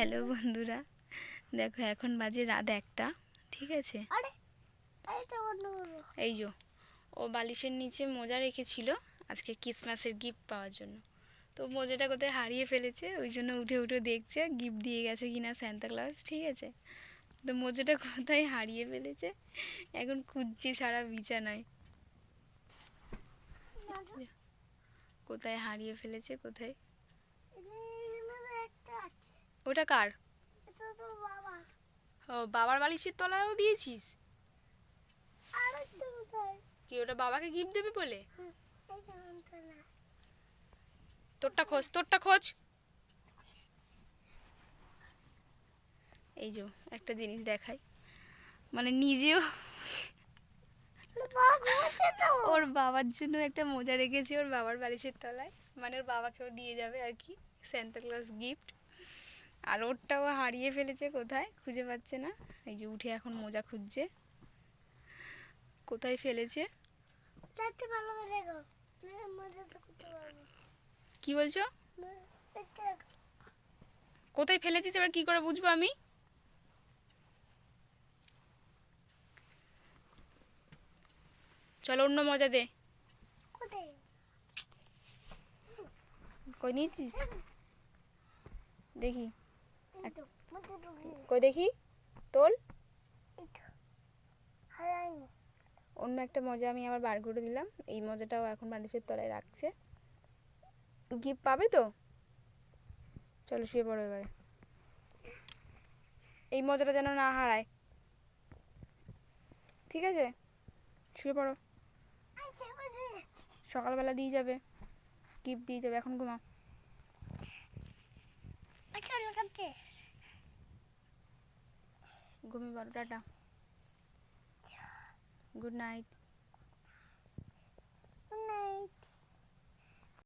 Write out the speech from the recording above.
Hello বন্ধুরা। দেখো এখন বাজে রাত একটা ঠিক আছে? এই যো ও বালিশের নিচে মোজা রেখেছিল আজকে ক্রিসমাসের গিফট পাওয়ার জন্য। তো মোজাটা কোথায় হারিয়ে ফেলেছে ওই জন্য উঠে উঠে দেখছে গিফট দিয়ে গেছে কিনা ক্লাস ঠিক আছে? তো মোজাটা কোথায় হারিয়ে ফেলেছে এখন খুঁজছি সারা বিছানায়। কোথায় হারিয়ে ফেলেছে কোথায় এর মধ্যে একটা আছে ওটা কার? ও বাবার বালিশের তলায়ও দিয়েছিস? কি ওটা বাবাকে গিফট দেবে বলে? না। তোরটা খোঁজ তোরটা খোঁজ। এই যে একটা জিনিস দেখাই। মানে নিজেও ওর বাবার জন্য একটা মোজা রেখেছি ওর বাবার বালিশের তলায়। মানে ওর বাবাকেও দিয়ে যাবে আর কি স্যান্টা ক্লজ গিফট আর ওরটাও হারিয়ে ফেলেছে কোথায়? খুঁজে পাচ্ছে না। এই যে উঠে এখন মোজা খুঁজছে। কোথায় ফেলেছে? কি বলছো? কোথায় ফেলেছিস? এবার কি করে বুঝব আমি? চলো অন্য মজা দে। কই নিয়েছিস? দেখি। কই দেখি? তোল। অন্য একটা মজা আমি আবার বার করে দিলাম। এই মজাটাও এখন বালিশের তলায় রাখছে। গিফট পাবে তো? চলো শুয়ে পড়ো এবারে। এই মজাটা যেন না হারায়। ঠিক আছে? শুয়ে পড়ো। সকালবেলা দিয়ে যাবে। গিফট দিয়ে যাবে। এখন ঘুমাও। লাগাচ্ছে ঘুমিয়ে পড়ো টাটা। Good night.